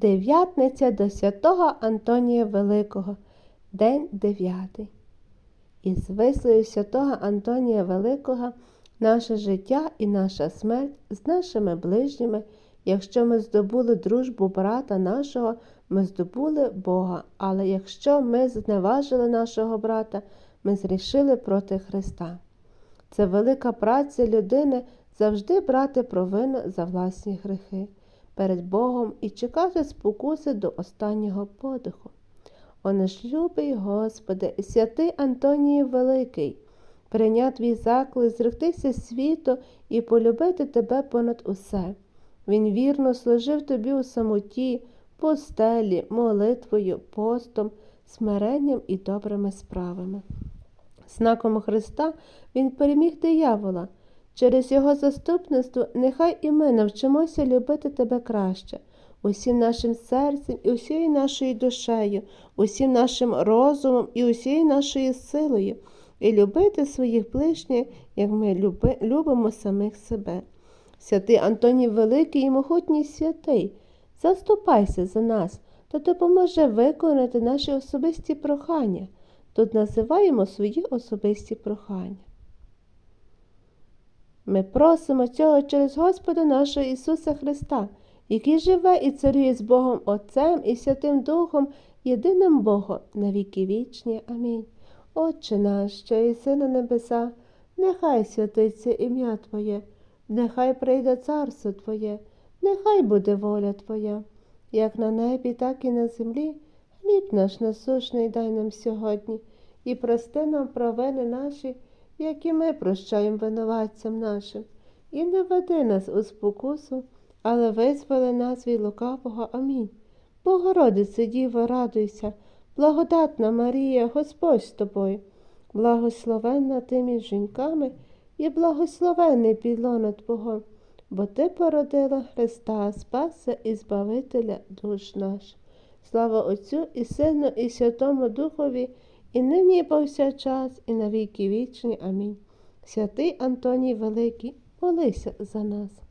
Дев'ятниця до святого Антонія Великого, день дев'ятий. Із вислою святого Антонія Великого наше життя і наша смерть з нашими ближніми. Якщо ми здобули дружбу брата нашого, ми здобули Бога, але якщо ми зневажили нашого брата, ми зрішили проти Христа. Це велика праця людини завжди брати провину за власні гріхи перед Богом і чекати спокуси до останнього подиху. О наш любий Господи, святий Антоній Великий, прийняв твій заклик зректися світу і полюбити тебе понад усе. Він вірно служив тобі у самоті, постелі, молитвою, постом, смиренням і добрими справами. Знаком Христа Він переміг диявола. Через його заступництво нехай і ми навчимося любити тебе краще, усім нашим серцем і усією нашою душею, усім нашим розумом і усією нашою силою, і любити своїх ближніх, як ми люби, любимо самих себе. Святий Антоній Великий і могутній святий, заступайся за нас та допоможи виконати наші особисті прохання. Тут називаємо свої особисті прохання. Ми просимо цього через Господа нашого Ісуса Христа, який живе і царює з Богом Отцем і Святим Духом, єдиним Богом, на віки вічні. Амінь. Отче наш, що єси на небеса, нехай святиться ім'я Твоє, нехай прийде царство Твоє, нехай буде воля Твоя, як на небі, так і на землі. Хліб наш насушний дай нам сьогодні, і прости нам провини наші як і ми прощаємо винуватцям нашим, і не веди нас у спокусу, але визволи нас від лукавого. Амінь. Богородице, Діво, радуйся, благодатна Марія, Господь з тобою, благословенна ти між жінками і благословенний підлона Твого, бо Ти породила Христа, Спаса і Збавителя душ наших. Слава Отцю і Сину, і Святому Духові і нині і повсякчас, і на віки вічні. Амінь. Святий Антоній Великий, молися за нас.